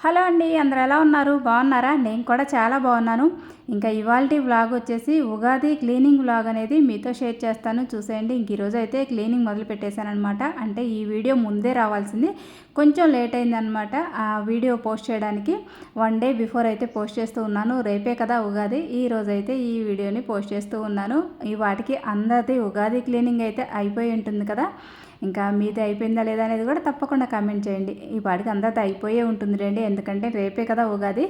Hello అండి అందరు ఎలా ఉన్నారు? బాగున్నారా? నేను కూడా చాలా బాగున్నాను. ఇంకా ఇవాళ వ్లాగ్ వచ్చేసి ఉగాది క్లీనింగ్ వ్లాగ్ అనేది మీతో షేర్ చేస్తాను. చూసేయండి. ఇంక ఈరోజు అయితే క్లీనింగ్ మొదలు పెట్టేశానమాట అంటే ఈ వీడియో ముందే రావాల్సింది. కొంచెం లేట్ అయిందనమాట ఆ వీడియో పోస్ట్ చేయడానికి. వన్ డే బిఫోర్ అయితే పోస్ట్ చేస్తూ ఉన్నాను. రేపే కదా ఉగాది. ఈ రోజు అయితే ఈ వీడియోని పోస్ట్ చేస్తూ ఉన్నాను. ఈ వాటికి అందరిది ఉగాది క్లీనింగ్ అయితే అయిపోయి ఉంటుంది కదా. ఇంకా మీది అయిపోయిందా లేదా అనేది కూడా తప్పకుండా కామెంట్ చేయండి. ఈ పాటికి అందరితో అయిపోయే ఉంటుంది రండి ఎందుకంటే రేపే కదా ఉగాది.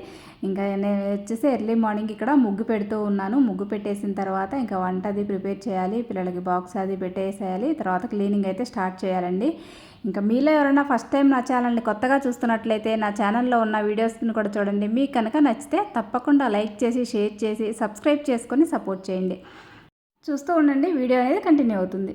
ఇంకా నేను వచ్చేసి ఎర్లీ మార్నింగ్ ఇక్కడ ముగ్గు పెడుతూ ఉన్నాను. ముగ్గు పెట్టేసిన తర్వాత ఇంకా వంట అది ప్రిపేర్ చేయాలి. పిల్లలకి బాక్స్ అది పెట్టేసేయాలి. తర్వాత క్లీనింగ్ అయితే స్టార్ట్ చేయాలండి. ఇంకా మీలో ఎవరైనా ఫస్ట్ టైం నా ఛానల్ని కొత్తగా చూస్తున్నట్లయితే నా ఛానల్లో ఉన్న వీడియోస్ని కూడా చూడండి. మీకు కనుక నచ్చితే తప్పకుండా లైక్ చేసి షేర్ చేసి సబ్స్క్రైబ్ చేసుకొని సపోర్ట్ చేయండి. చూస్తూ ఉండండి. వీడియో అనేది కంటిన్యూ అవుతుంది.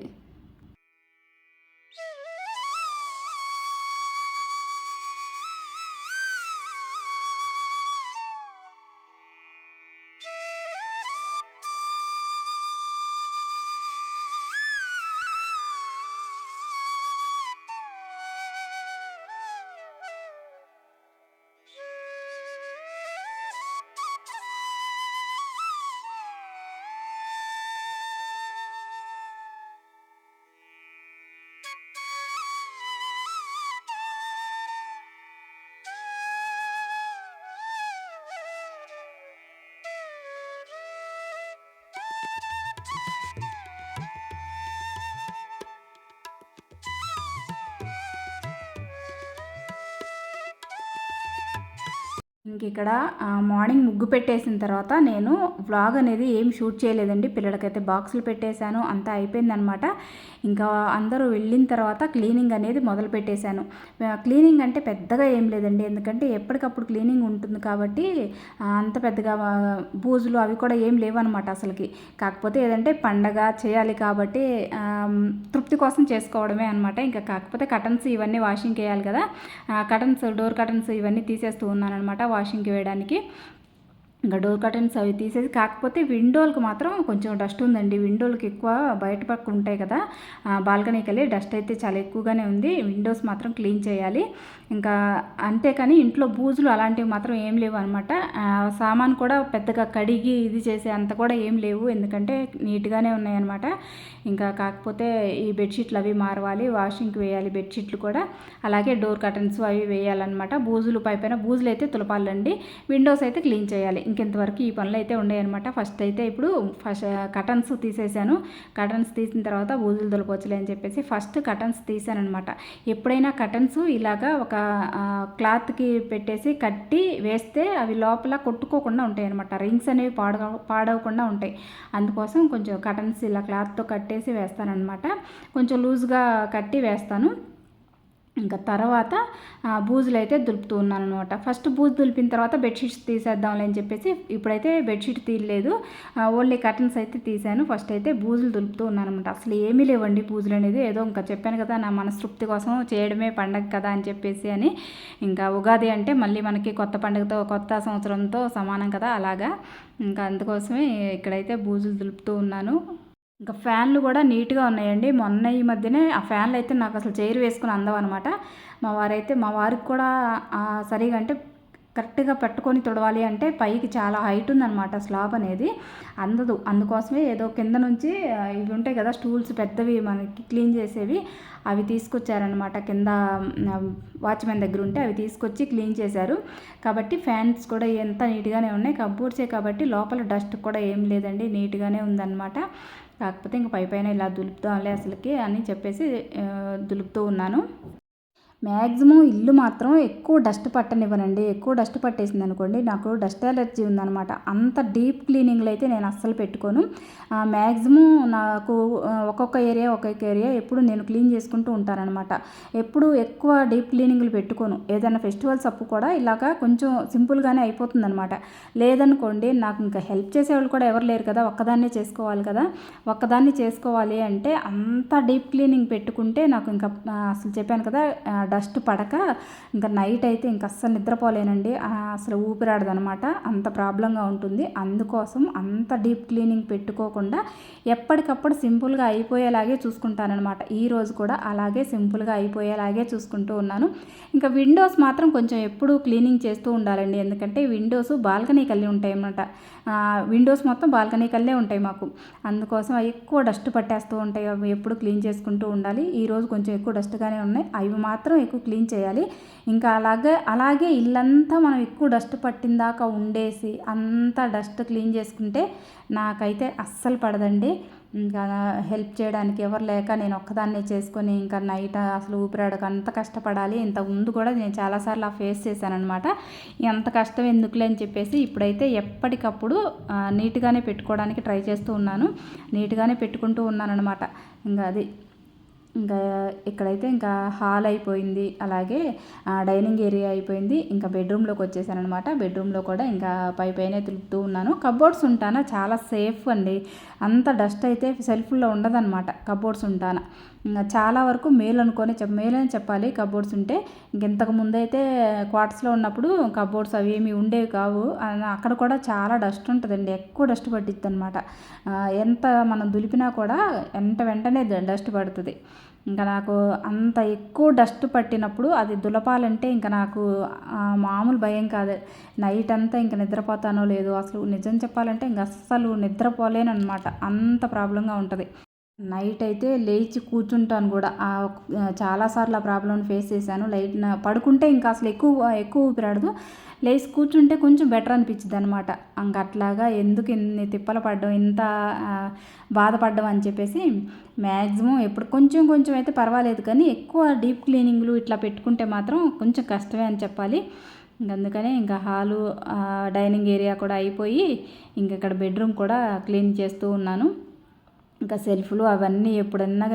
ఇంక ఇక్కడ మార్నింగ్ ముగ్గు పెట్టేసిన తర్వాత నేను వ్లాగ్ అనేది ఏం షూట్ చేయలేదండి. పిల్లలకైతే బాక్సులు పెట్టేశాను అంతా అయిపోయిందనమాట. ఇంకా అందరూ వెళ్ళిన తర్వాత క్లీనింగ్ అనేది మొదలు పెట్టేశాను. క్లీనింగ్ అంటే పెద్దగా ఏం లేదండి. ఎందుకంటే ఎప్పటికప్పుడు క్లీనింగ్ ఉంటుంది కాబట్టి అంత పెద్దగా బూజులు అవి కూడా ఏం లేవన్నమాట అసలుకి. కాకపోతే ఏదంటే పండగ చేయాలి కాబట్టి తృప్తి కోసం చేసుకోవడమే అనమాట ఇంకా కాకపోతే కటన్స్ ఇవన్నీ వాషింగ్ వేయాలి కదా కటన్స్ డోర్ కటన్స్ ఇవన్నీ తీసేస్తూ ఉన్నాను అనమాట వాషింగ్కి వేయడానికి. ఇంకా డోర్ కర్టెన్స్ అవి తీసేసి కాకపోతే విండోలకు మాత్రం కొంచెం డస్ట్ ఉందండి. విండోలకు ఎక్కువ బయట పక్క ఉంటాయి కదా బాల్కనీకి వెళ్ళి డస్ట్ అయితే చాలా ఎక్కువగానే ఉంది. విండోస్ మాత్రం క్లీన్ చేయాలి. ఇంకా అంతేకాని ఇంట్లో బూజులు అలాంటివి మాత్రం ఏం లేవు అనమాట సామాన్ కూడా పెద్దగా కడిగి ఇది చేసే అంత కూడా ఏం లేవు. ఎందుకంటే నీట్గానే ఉన్నాయన్నమాట ఇంకా కాకపోతే ఈ బెడ్షీట్లు అవి మారవాలి వాషింగ్కి వేయాలి బెడ్షీట్లు కూడా. అలాగే డోర్ కర్టన్స్ అవి వేయాలన్నమాట. బూజులు పైపైన బూజులు అయితే తులపాలండి. విండోస్ అయితే క్లీన్ చేయాలి. ఇంకెంతవరకు ఈ పనులు అయితే ఉన్నాయన్నమాట ఫస్ట్ అయితే ఇప్పుడు ఫస్ట్ కటన్స్ తీసేసాను. కటన్స్ తీసిన తర్వాత బూజులు తులపచ్చులే అని చెప్పేసి ఫస్ట్ కటన్స్ తీసాను అనమాట ఎప్పుడైనా కటన్స్ ఇలాగా ఒక క్లాత్కి పెట్టేసి కట్టి వేస్తే అవి లోపల కొట్టుకోకుండా ఉంటాయి అనమాట రింగ్స్ అనేవి పాడ పాడవకుండా ఉంటాయి. అందుకోసం కొంచెం కటన్స్ ఇలా క్లాత్తో కట్టేసి వేస్తానమాట కొంచెం లూజ్గా కట్టి వేస్తాను. ఇంకా తర్వాత బూజులు అయితే దులుపుతూ ఉన్నాను అనమాట ఫస్ట్ బూజు దులిపిన తర్వాత బెడ్షీట్స్ తీసేద్దాంలే అని చెప్పేసి ఇప్పుడైతే బెడ్షీట్ తీయలేదు. ఓన్లీ కర్టన్స్ అయితే తీసాను ఫస్ట్ అయితే బూజులు దులుపుతూ ఉన్నాను అనమాట అసలు ఏమీ లేవండి బూజులు అనేది. ఏదో ఇంకా చెప్పాను కదా నా మనస్తృప్తి కోసం చేయడమే పండగ కదా అని చెప్పేసి అని. ఇంకా ఉగాది అంటే మళ్ళీ మనకి కొత్త పండుగతో కొత్త సంవత్సరంతో సమానం కదా అలాగా. ఇంకా అందుకోసమే ఇక్కడైతే బూజులు దులుపుతూ ఉన్నాను. ఇంకా ఫ్యాన్లు కూడా నీట్గా ఉన్నాయండి. మొన్న ఈ మధ్యనే ఆ ఫ్యాన్లు అయితే నాకు అసలు చైర్ వేసుకుని అందం అనమాట మా వారైతే మా వారికి కూడా సరిగా అంటే కరెక్ట్గా పెట్టుకొని తుడవాలి అంటే పైకి చాలా హైట్ ఉందన్నమాట స్లాబ్ అనేది. అందదు. అందుకోసమే ఏదో కింద నుంచి ఇవి ఉంటాయి కదా స్టూల్స్ పెద్దవి మనకి క్లీన్ చేసేవి అవి తీసుకొచ్చారనమాట. కింద వాచ్మెన్ దగ్గర ఉంటే అవి తీసుకొచ్చి క్లీన్ చేశారు. కాబట్టి ఫ్యాన్స్ కూడా ఎంత నీట్గానే ఉన్నాయి. కంపూర్సే కాబట్టి లోపల డస్ట్ కూడా ఏం లేదండి. నీట్గానే ఉందన్నమాట కాకపోతే ఇంక పై పైన ఇలా దులుపుతాంలే అసలుకి అని చెప్పేసి దులుపుతూ ఉన్నాను. మ్యాక్సిమం ఇల్లు మాత్రం ఎక్కువ డస్ట్ పట్టనివ్వనండి. ఎక్కువ డస్ట్ పట్టేసింది అనుకోండి నాకు డస్ట్ ఎలర్జీ ఉందనమాట అంత డీప్ క్లీనింగ్లు అయితే నేను అస్సలు పెట్టుకోను. మ్యాక్సిమం నాకు ఒక్కొక్క ఏరియా ఒక్కొక్క ఏరియా ఎప్పుడు నేను క్లీన్ చేసుకుంటూ ఉంటానన్నమాట. ఎప్పుడు ఎక్కువ డీప్ క్లీనింగ్లు పెట్టుకోను. ఏదైనా ఫెస్టివల్స్ అప్పు కూడా ఇలాగా కొంచెం సింపుల్గానే అయిపోతుంది అనమాట లేదనుకోండి నాకు ఇంకా హెల్ప్ చేసేవాళ్ళు కూడా ఎవరు లేరు కదా ఒక్కదాన్నే చేసుకోవాలి కదా. ఒక్కదాన్ని చేసుకోవాలి అంటే అంత డీప్ క్లీనింగ్ పెట్టుకుంటే నాకు ఇంకా అసలు చెప్పాను కదా డస్ట్ పడక ఇంకా నైట్ అయితే ఇంకా అస్సలు నిద్రపోలేనండి. అసలు ఊపిరాడదనమాట. అంత ప్రాబ్లంగా ఉంటుంది. అందుకోసం అంత డీప్ క్లీనింగ్ పెట్టుకోకుండా ఎప్పటికప్పుడు సింపుల్గా అయిపోయేలాగే చూసుకుంటానమాట ఈ రోజు కూడా అలాగే సింపుల్గా అయిపోయేలాగే చూసుకుంటూ ఉన్నాను. ఇంకా విండోస్ మాత్రం కొంచెం ఎప్పుడూ క్లీనింగ్ చేస్తూ ఉండాలండి. ఎందుకంటే విండోస్ బాల్కనీ కలిగి ఉంటాయి అన్నమాట విండోస్ మొత్తం బాల్కనీ కల్లే ఉంటాయి మాకు. అందుకోసం ఎక్కువ డస్ట్ పట్టేస్తూ ఉంటాయి. అవి ఎప్పుడు క్లీన్ చేసుకుంటూ ఉండాలి. ఈరోజు కొంచెం ఎక్కువ డస్ట్గానే ఉన్నాయి. అవి మాత్రం ఎక్కువ క్లీన్ చేయాలి. ఇంకా అలాగే అలాగే ఇల్లంతా మనం ఎక్కువ డస్ట్ పట్టిందాకా ఉండేసి అంతా డస్ట్ క్లీన్ చేసుకుంటే నాకైతే అస్సలు పడదండి. ఇంకా హెల్ప్ చేయడానికి ఎవరు లేక నేను ఒక్కదాన్నే చేసుకొని ఇంకా నైట్ అసలు ఊపిరాడక అంత కష్టపడాలి. ఇంత ముందు కూడా నేను చాలాసార్లు ఆ ఫేస్ చేశానమాట ఎంత కష్టం ఎందుకులే అని చెప్పేసి ఇప్పుడైతే ఎప్పటికప్పుడు నీట్గానే పెట్టుకోవడానికి ట్రై చేస్తూ ఉన్నాను. నీట్గానే పెట్టుకుంటూ ఉన్నాను అనమాట ఇంకా అది ఇంకా ఇక్కడైతే ఇంకా హాల్ అయిపోయింది. అలాగే డైనింగ్ ఏరియా అయిపోయింది. ఇంకా బెడ్రూమ్లోకి వచ్చేసానమాట బెడ్రూమ్లో కూడా ఇంకా పై పైన తిరుగుతూ ఉన్నాను. కబోర్డ్స్ ఉంటానా? చాలా సేఫ్ అండి. అంత డస్ట్ అయితే సెల్ఫ్లో ఉండదన్నమాట. కబోర్డ్స్ ఉంటానా? చాలా వరకు మేలు అనుకొని చెప్ మేలని చెప్పాలి. కబోర్డ్స్ ఉంటే ఇంకెంతకు ముందైతే క్వార్టర్స్లో ఉన్నప్పుడు కబోర్డ్స్ అవి ఏమి ఉండేవి కావు. అక్కడ కూడా చాలా డస్ట్ ఉంటుందండి. ఎక్కువ డస్ట్ పట్టిద్ది అనమాట ఎంత మనం దులిపినా కూడా వెంట వెంటనే డస్ట్ పడుతుంది. ఇంకా నాకు అంత ఎక్కువ డస్ట్ పట్టినప్పుడు అది దులపాలంటే ఇంకా నాకు మామూలు భయం కాదు. నైట్ అంతా ఇంకా నిద్రపోతానో లేదో అసలు నిజం చెప్పాలంటే ఇంక అస్సలు నిద్రపోలేను అనమాట అంత ప్రాబ్లంగా ఉంటుంది. నైట్ అయితే లేచి కూర్చుంటాను కూడా. చాలాసార్లు ఆ ప్రాబ్లమ్ ఫేస్ చేశాను. లైట్ పడుకుంటే ఇంకా అసలు ఎక్కువ ఎక్కువ ఊపిరాడదు. లేచి కూర్చుంటే కొంచెం బెటర్ అనిపించింది అనమాట ఇంక అట్లాగా ఎందుకు ఇన్ని తిప్పలు పడ్డం ఇంత బాధపడ్డం అని చెప్పేసి మ్యాక్సిమం ఎప్పుడు కొంచెం కొంచెం అయితే పర్వాలేదు. కానీ ఎక్కువ డీప్ క్లీనింగ్లు ఇట్లా పెట్టుకుంటే మాత్రం కొంచెం కష్టమే అని చెప్పాలి. ఇంక అందుకనే ఇంకా హాలు డైనింగ్ ఏరియా కూడా అయిపోయి ఇంక ఇక్కడ బెడ్రూమ్ కూడా క్లీన్ చేస్తూ ఉన్నాను. ఇంకా సెల్ఫ్లు అవన్నీ ఎప్పుడన్నా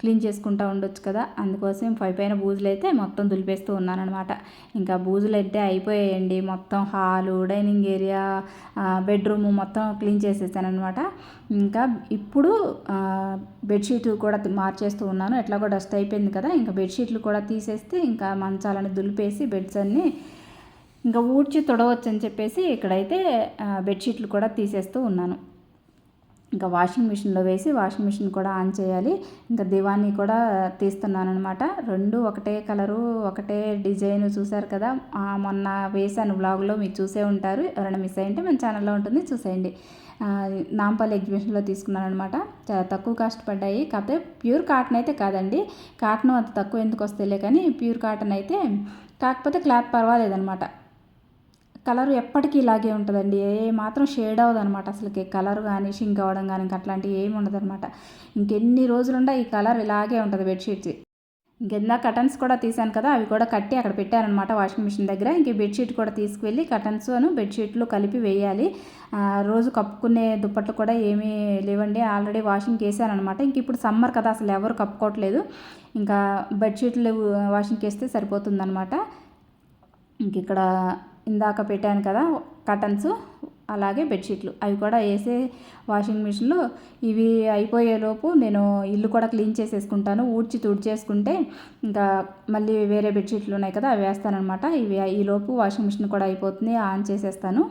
క్లీన్ చేసుకుంటూ ఉండొచ్చు కదా. అందుకోసం పై పైన బూజులు అయితే మొత్తం దులిపేస్తూ ఉన్నానమాట ఇంకా బూజులు అయితే అయిపోయాయండి. మొత్తం హాలు డైనింగ్ ఏరియా బెడ్రూమ్ మొత్తం క్లీన్ చేసేసానమాట ఇంకా ఇప్పుడు బెడ్షీట్ కూడా మార్చేస్తూ ఉన్నాను. ఎట్లాగో డస్ట్ అయిపోయింది కదా. ఇంకా బెడ్షీట్లు కూడా తీసేస్తే ఇంకా మంచాలని దులిపేసి బెడ్స్ అన్నీ ఇంకా ఊడ్చి తొడవచ్చు అని చెప్పేసి ఇక్కడైతే బెడ్షీట్లు కూడా తీసేస్తూ ఉన్నాను. ఇంకా వాషింగ్ మిషన్లో వేసి వాషింగ్ మిషన్ కూడా ఆన్ చేయాలి. ఇంకా దివాన్ని కూడా తీస్తున్నాను అనమాట రెండు ఒకటే కలరు ఒకటే డిజైన్ చూసారు కదా. మొన్న వేసాను బ్లాగ్లో మీరు చూసే ఉంటారు. ఎవరైనా మిస్ అయ్యంటే మన ఛానల్లో ఉంటుంది చూసేయండి. నాంపల్లి ఎగ్జిబిషన్లో తీసుకున్నాను అనమాట చాలా తక్కువ కాస్ట్ పడ్డాయి. కాకపోతే ప్యూర్ కాటన్ అయితే కాదండి. కాటన్ అంత తక్కువ ఎందుకు వస్తేలే కానీ ప్యూర్ కాటన్ అయితే కాకపోతే క్లాత్ పర్వాలేదనమాట కలర్ ఎప్పటికీ ఇలాగే ఉంటుందండి. ఏ మాత్రం షేడ్ అవ్వదు అనమాట అసలుకి కలర్ కానీ షింక్ అవ్వడం కానీ ఇంకా అట్లాంటివి ఏమి ఉండదు అనమాట ఇంకెన్ని రోజులుండా ఈ కలర్ ఇలాగే ఉంటుంది బెడ్షీట్స్. ఇంకెందా కటన్స్ కూడా తీశాను కదా అవి కూడా కట్టి అక్కడ పెట్టారనమాట వాషింగ్ మిషన్ దగ్గర. ఇంక బెడ్షీట్ కూడా తీసుకువెళ్ళి కటన్స్ అను బెడ్షీట్లు కలిపి వేయాలి. ఆ, రోజు కప్పుకునే దుప్పట్లు కూడా ఏమీ లేవండి. ఆల్రెడీ వాషింగ్ వేసాను అనమాట ఇంక ఇప్పుడు సమ్మర్ కదా అసలు ఎవరు కప్పుకోవట్లేదు. ఇంకా బెడ్షీట్లు వాషింగ్కి వేస్తే సరిపోతుందనమాట. ఇంక ఇక్కడ ఇందాక పెట్టాను కదా కటన్స్ అలాగే బెడ్షీట్లు. అవి కూడా వేసే వాషింగ్ మిషన్లో ఇవి అయిపోయేలోపు నేను ఇల్లు కూడా క్లీన్ చేసేసుకుంటాను. ఊడ్చి తుడిచేసుకుంటే ఇంకా మళ్ళీ వేరే బెడ్షీట్లు ఉన్నాయి కదా అవి వేస్తానమాట ఇవి ఈలోపు వాషింగ్ మిషన్ కూడా అయిపోతుంది ఆన్ చేసేస్తాను.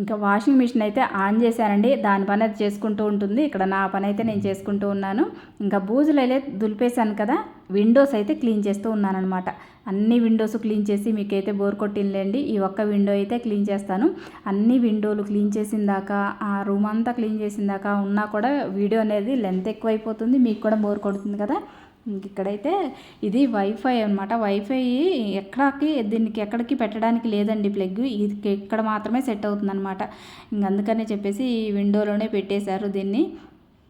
ఇంకా వాషింగ్ మిషన్ అయితే ఆన్ చేశానండి. దాని పని అది చేసుకుంటూ ఉంటుంది. ఇక్కడ నా పని అయితే నేను చేసుకుంటూ ఉన్నాను. ఇంకా బూజులు అయితే దులిపేశాను కదా విండోస్ అయితే క్లీన్ చేస్తూ ఉన్నానమాట అన్ని విండోస్ క్లీన్ చేసి మీకైతే బోర్ కొట్టిందండి ఈ ఒక్క విండో అయితే క్లీన్ చేస్తాను. అన్ని విండోలు క్లీన్ చేసిన దాకా ఆ రూమ్ అంతా క్లీన్ చేసిన దాకా ఉన్నా కూడా వీడియో అనేది లెంత్ ఎక్కువైపోతుంది. మీకు కూడా బోర్ కొడుతుంది కదా. ఇక్కడైతే ఇది వైఫై అనమాట వైఫై ఎక్కడికి దీనికి ఎక్కడికి పెట్టడానికి లేదండి ప్లగ్ ఇది ఇక్కడ మాత్రమే సెట్ అవుతుంది అనమాట ఇంక అందుకనే చెప్పేసి ఈ విండోలోనే పెట్టేశారు దీన్ని.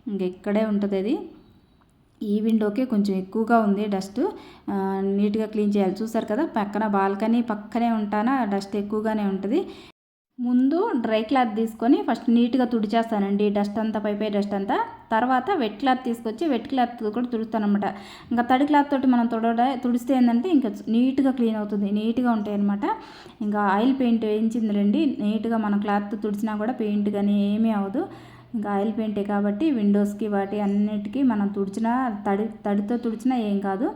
ఇంక ఇక్కడే ఉంటుంది అది. ఈ విండోకే కొంచెం ఎక్కువగా ఉంది డస్ట్ నీట్గా క్లీన్ చేయాలి. చూసారు కదా పక్కన బాల్కనీ పక్కనే ఉంటానా? డస్ట్ ఎక్కువగానే ఉంటుంది. ముందు డ్రై క్లాత్ తీసుకొని ఫస్ట్ నీట్గా తుడిచేస్తానండి. డస్ట్ అంతా పైపై డస్ట్ అంతా. తర్వాత వెట్ క్లాత్ తీసుకొచ్చి వెట్ క్లాత్ కూడా తుడుస్తానమాట ఇంకా తడి క్లాత్ తోటి మనం తుడ తుడిస్తే ఏంటంటే ఇంకా నీట్గా క్లీన్ అవుతుంది. నీట్గా ఉంటాయి అనమాట ఇంకా ఆయిల్ పెయింట్ వేయించిందిలేండి. నీట్గా మన క్లాత్ తుడిచినా కూడా పెయింట్ కానీ ఏమీ అవ్వదు. ఇంకా ఆయిల్ పెయింటే కాబట్టి విండోస్కి వాటి అన్నిటికీ మనం తుడిచినా తడి తడితో తుడిచినా ఏం కాదు.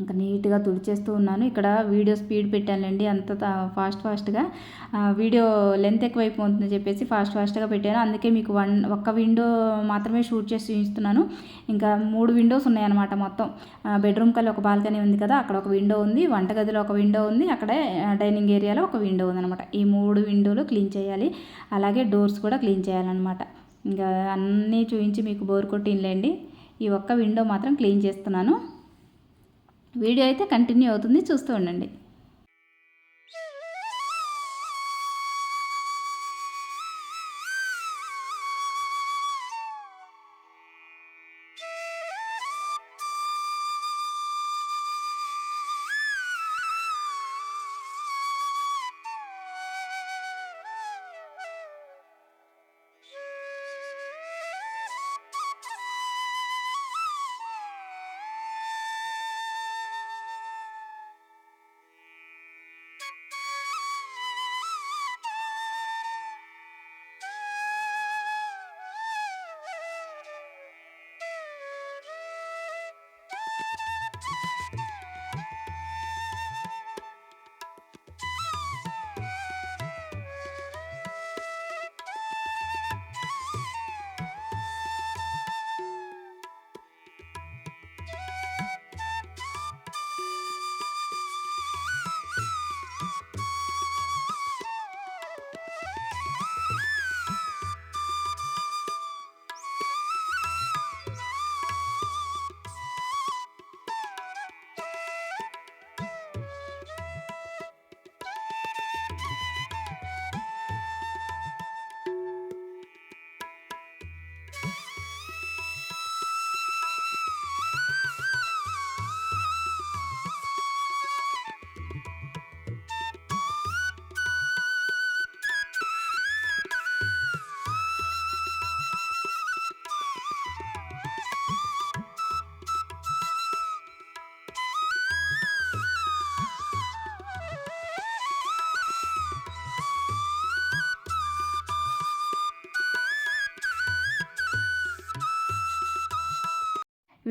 ఇంకా నీట్గా తుడిచేస్తూ ఉన్నాను. ఇక్కడ వీడియో స్పీడ్ పెట్టానండి అంత ఫాస్ట్ ఫాస్ట్గా. వీడియో లెంత్ ఎక్కువైపోతుందని చెప్పేసి ఫాస్ట్ ఫాస్ట్గా పెట్టాను. అందుకే మీకు వన్ ఒక్క విండో మాత్రమే షూట్ చేసి చూపిస్తున్నాను. ఇంకా మూడు విండోస్ ఉన్నాయన్నమాట మొత్తం. బెడ్రూమ్ కల్లి ఒక బాల్కనీ ఉంది కదా అక్కడ ఒక విండో ఉంది. వంటగదిలో ఒక విండో ఉంది. అక్కడే డైనింగ్ ఏరియాలో ఒక విండో ఉందన్నమాట. ఈ మూడు విండోలు క్లీన్ చేయాలి. అలాగే డోర్స్ కూడా క్లీన్ చేయాలన్నమాట. ఇంకా అన్నీ చూపించి మీకు బోర్ కొట్టినలేండి ఈ ఒక్క విండో మాత్రం క్లీన్ చేస్తున్నాను. వీడియో అయితే కంటిన్యూ అవుతుంది. చూస్తూ ఉండండి.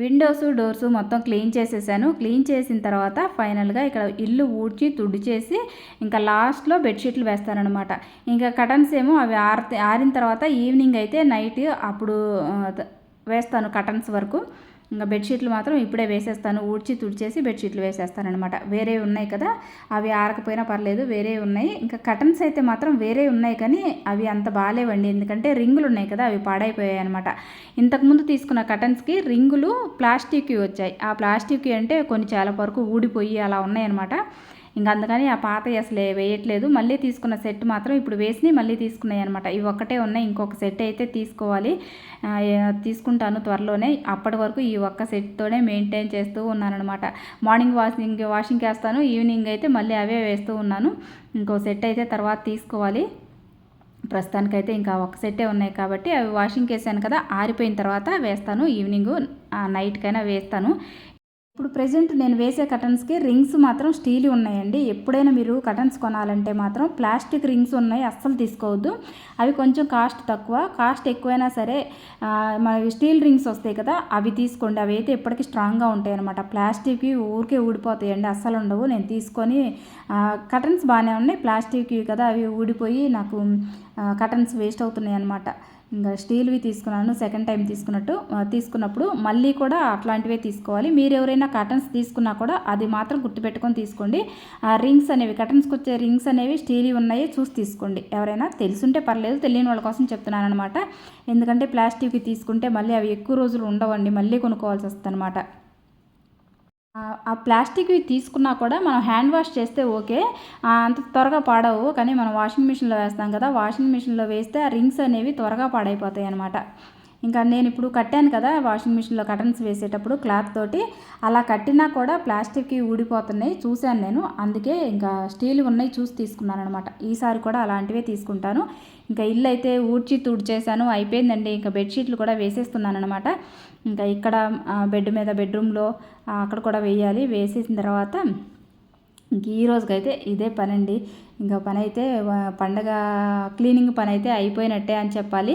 విండోస్ డోర్స్ మొత్తం క్లీన్ చేసేసాను. క్లీన్ చేసిన తర్వాత ఫైనల్గా ఇక్కడ ఇల్లు ఊడ్చి తుడిచేసి ఇంకా లాస్ట్లో బెడ్షీట్లు వేస్తానమాట ఇంకా కటన్స్ ఏమో అవి ఆరితే ఆరిన తర్వాత ఈవినింగ్ అయితే నైట్ అప్పుడు వేస్తాను కటన్స్ వరకు. ఇంకా బెడ్షీట్లు మాత్రం ఇప్పుడే వేసేస్తాను. ఊడ్చి తుడిచేసి బెడ్షీట్లు వేసేస్తాను అనమాట వేరే ఉన్నాయి కదా అవి ఆరకపోయినా పర్లేదు వేరే ఉన్నాయి. ఇంకా కటన్స్ అయితే మాత్రం వేరే ఉన్నాయి కానీ అవి అంత బాగాలేవండి ఎందుకంటే రింగులు ఉన్నాయి కదా అవి పాడైపోయాయి అనమాట ఇంతకుముందు తీసుకున్న కటన్స్కి రింగులు ప్లాస్టిక్వి వచ్చాయి. ఆ ప్లాస్టిక్వి అంటే కొన్ని చాలా వరకు ఊడిపోయి అలా ఉన్నాయన్నమాట. ఇంకా అందుకని ఆ పాత అసలు వేయట్లేదు. మళ్ళీ తీసుకున్న సెట్ మాత్రం ఇప్పుడు వేసి మళ్ళీ తీసుకున్నాయి అనమాట ఇవి ఒక్కటే ఉన్నాయి. ఇంకొక సెట్ అయితే తీసుకోవాలి. తీసుకుంటాను త్వరలోనే. అప్పటి వరకు ఈ ఒక్క సెట్తోనే మెయింటైన్ చేస్తూ ఉన్నానమాట మార్నింగ్ వాషింగ్ వాషింగ్ వేస్తాను. ఈవినింగ్ అయితే మళ్ళీ అవే వేస్తూ ఉన్నాను. ఇంకో సెట్ అయితే తర్వాత తీసుకోవాలి. ప్రస్తుతానికైతే ఇంకా ఒక సెట్టే ఉన్నాయి కాబట్టి అవి వాషింగ్ వేసాను కదా ఆరిపోయిన తర్వాత వేస్తాను. ఈవినింగ్ నైట్కైనా వేస్తాను. ఇప్పుడు ప్రజెంట్ నేను వేసే కటన్స్కి రింగ్స్ మాత్రం స్టీల్ ఉన్నాయండి. ఎప్పుడైనా మీరు కటన్స్ కొనాలంటే మాత్రం ప్లాస్టిక్ రింగ్స్ ఉన్నాయి అస్సలు తీసుకోవద్దు. అవి కొంచెం కాస్ట్ తక్కువ. కాస్ట్ ఎక్కువైనా సరే మనకి స్టీల్ రింగ్స్ వస్తాయి కదా అవి తీసుకోండి. అవి అయితే ఎప్పటికీ స్ట్రాంగ్గా ఉంటాయి అనమాట ప్లాస్టిక్వి ఊరికే ఊడిపోతాయండి అస్సలు ఉండవు. నేను తీసుకొని కటన్స్ బాగానే ఉన్నాయి. ప్లాస్టిక్వి కదా అవి ఊడిపోయి నాకు కటన్స్ వేస్ట్ అవుతున్నాయి అనమాట ఇంకా స్టీల్వి తీసుకున్నాను సెకండ్ టైం తీసుకున్నట్టు తీసుకున్నప్పుడు మళ్ళీ కూడా అట్లాంటివే తీసుకోవాలి. మీరు ఎవరైనా కటన్స్ తీసుకున్నా కూడా అది మాత్రం గుర్తుపెట్టుకొని తీసుకోండి. ఆ రింగ్స్ అనేవి కటన్స్కి వచ్చే రింగ్స్ అనేవి స్టీల్వి ఉన్నాయి చూసి తీసుకోండి. ఎవరైనా తెలుసుంటే పర్లేదు తెలియని వాళ్ళ కోసం చెప్తున్నాను అనమాట ఎందుకంటే ప్లాస్టిక్వి తీసుకుంటే మళ్ళీ అవి ఎక్కువ రోజులు ఉండవండి మళ్ళీ కొనుక్కోవాల్సి వస్తుంది అనమాట ఆ ప్లాస్టిక్వి తీసుకున్నా కూడా మనం హ్యాండ్ వాష్ చేస్తే ఓకే. అంత త్వరగా పాడవు కానీ మనం వాషింగ్ మిషన్లో వేస్తాం కదా వాషింగ్ మిషన్లో వేస్తే ఆ రింగ్స్ అనేవి త్వరగా పాడైపోతాయి అనమాట ఇంకా నేను ఇప్పుడు కట్టాను కదా వాషింగ్ మిషన్లో కటన్స్ వేసేటప్పుడు క్లాత్ తోటి. అలా కట్టినా కూడా ప్లాస్టిక్కి ఊడిపోతున్నాయి చూశాను నేను. అందుకే ఇంకా స్టీల్ ఉన్నాయి చూసి తీసుకున్నాను అనమాట ఈసారి కూడా అలాంటివే తీసుకుంటాను. ఇంకా ఇల్లు అయితే ఊడ్చి తుడిచేసాను అయిపోయిందండి. ఇంకా బెడ్షీట్లు కూడా వేసేస్తున్నాను అనమాట ఇంకా ఇక్కడ బెడ్ మీద బెడ్రూమ్లో అక్కడ కూడా వేయాలి. వేసేసిన తర్వాత ఇంక ఈ రోజుకైతే ఇదే పని అండి ఇంకా పని అయితే పండగ క్లీనింగ్ పని అయితే అయిపోయినట్టే అని చెప్పాలి.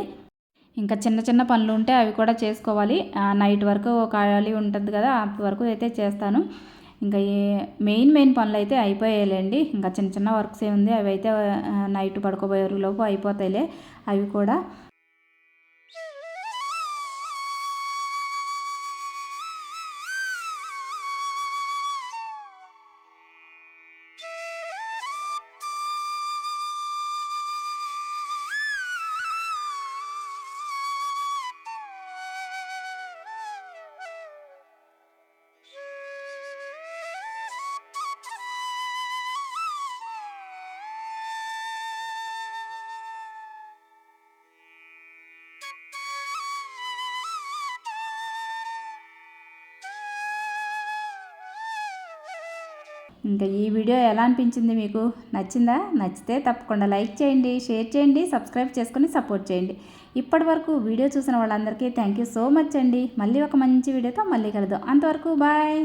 ఇంకా చిన్న చిన్న పనులు ఉంటే అవి కూడా చేసుకోవాలి. నైట్ వరకు ఖాళీ ఉంటుంది కదా అప్పటి వరకు అయితే చేస్తాను. ఇంకా మెయిన్ మెయిన్ పనులు అయితే అయిపోయాయండి ఇంకా చిన్న చిన్న వర్క్స్ ఏముంది ఉంది అవి అయితే నైట్ పడుకోబోయే లోపు అయిపోతాయిలే. అవి కూడా ఇంకా ఈ వీడియో ఎలా అనిపించింది మీకు? నచ్చిందా? నచ్చితే తప్పకుండా లైక్ చేయండి షేర్ చేయండి సబ్స్క్రైబ్ చేసుకొని సపోర్ట్ చేయండి. ఇప్పటి వరకు వీడియో చూసిన వాళ్ళందరికీ థ్యాంక్ యూ సో మచ్ అండి. మళ్ళీ ఒక మంచి వీడియోతో మళ్ళీ కలుద్దాం. అంతవరకు బాయ్.